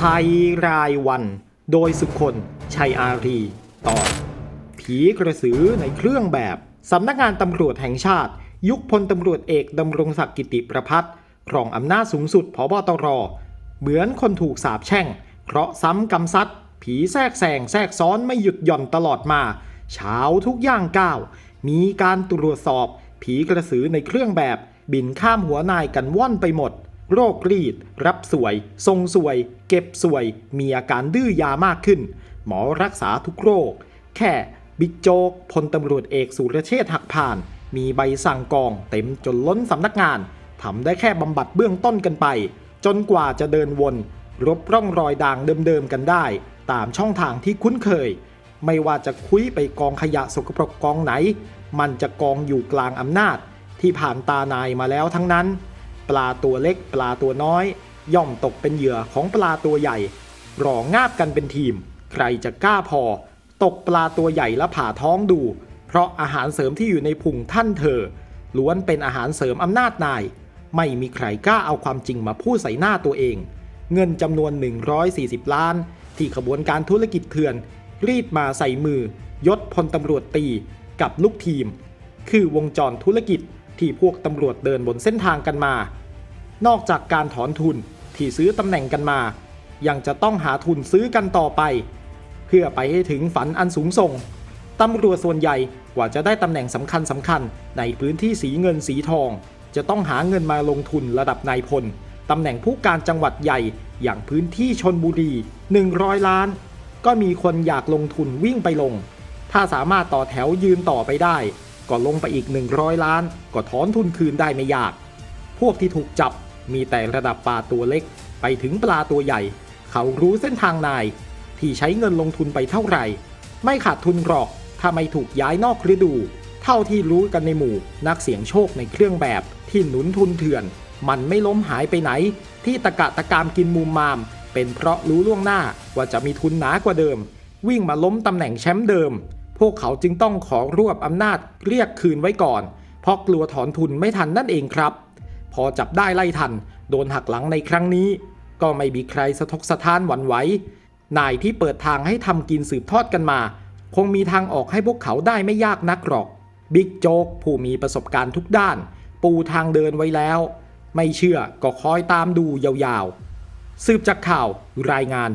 ภัยรายวัน โดยสุคนชัยอารีตอนผีกระสือในเครื่องแบบสำนักงานตำรวจแห่งชาติ ยุคพลตำรวจเอกดำรงศักดิ์กิติประพัฒน์ครองอำนาจสูงสุดพบตร เหมือนคนถูกสาปแช่งเพราะซ้ำกำซัด ผีแทรกแซงแทรกซ้อนไม่หยุดหย่อนตลอดมาเช้าทุกย่างก้าว มีการตรวจสอบ ผีกระสือในเครื่องแบบ บินข้ามหัวนายกันว่อนไปหมด โรครีด รับสวย ทรงสวย เก็บสวย มีอาการดื้อยามากขึ้น หมอรักษาทุกโรค แค่บิ๊กโจ๊กพลตำรวจเอกสุรเชษฐ์หักผ่าน มีใบสั่งกองเต็มจนล้นสำนักงานทำได้แค่บำบัดเบื้องต้นกันไป จนกว่าจะเดินวนรบร่องรอยด่างเดิมๆกันได้ ตามช่องทางที่คุ้นเคย ไม่ว่าจะคุยไปกองขยะสกปรกกองไหน มันจะกองอยู่กลางอำนาจที่ผ่านตานายมาแล้วทั้งนั้น ปลาตัวเล็กปลาตัวน้อย ย่อมตกเป็นเหยื่อของปลาตัวใหญ่รองาบกันเป็นทีม ใครจะกล้าพอ ตกปลาตัวใหญ่แล้วผ่าท้องดู เพราะอาหารเสริมที่อยู่ในพุงท่านเธอ ล้วนเป็นอาหารเสริมอำนาจนาย ไม่มีใครกล้าเอาความจริงมาพูดใส่หน้าตัวเอง เงินจำนวน 140 ล้าน ที่ขบวนการธุรกิจเถื่อน รีดมาใส่มือยศพลตำรวจตีกับลูกทีม คือวงจรธุรกิจที่พวกตำรวจเดินบนเส้นทางกันมา นอกจากการถอนทุนที่ซื้อตำแหน่งกันมา ยังจะต้องหาทุนซื้อกันต่อไป เพื่อไปให้ถึงฝันอันสูงส่งตำรวจส่วนใหญ่กว่าจะได้ตำแหน่งสำคัญสำคัญในพื้นที่สีเงินสีทอง จะต้องหาเงินมาลงทุนระดับนายพลตำแหน่งผู้การจังหวัดใหญ่อย่างพื้นที่ชนบุรี 100 ล้าน ก็มีคนอยากลงทุนวิ่งไปลง ถ้าสามารถต่อแถวยืนต่อไปได้ ก็ลงไปอีก 100 ล้าน ก็ถอนทุนคืนได้ไม่ยาก พวกที่ถูกจับ มีแต่ระดับปลาตัวเล็กไปถึงปลาตัวใหญ่ เขารู้เส้นทางนาย ที่ใช้เงินลงทุนไปเท่าไหร่ ไม่ขาดทุนหรอกถ้าไม่ถูกย้ายนอกฤดู เท่าที่รู้กันในหมู่นักเสี่ยงโชคในเครื่องแบบที่หนุนทุนเถื่อน มันไม่ล้มหายไปไหน ที่ตะกะตะกามกินมุมมาม เป็นเพราะรู้ล่วงหน้าว่าจะมีทุนหนากว่าเดิม วิ่งมาล้มตำแหน่งแชมป์เดิม พวกเขาจึงต้องขอรวบอำนาจเรียกคืนไว้ก่อนเพราะกลัวถอนทุนไม่ทันนั่นเองครับ พอจับได้ไล่ทัน โดนหักหลังในครั้งนี้ ก็ไม่มีใครสะทกสะท้านหวั่นไหวนายที่เปิดทางให้ทำกินสืบทอดกันมา คงมีทางออกให้พวกเขาได้ไม่ยากนักหรอก บิ๊กโจ๊กผู้มีประสบการณ์ทุกด้าน ปูทางเดินไว้แล้ว ไม่เชื่อก็คอยตามดูยาวๆ สืบจากข่าวรายงาน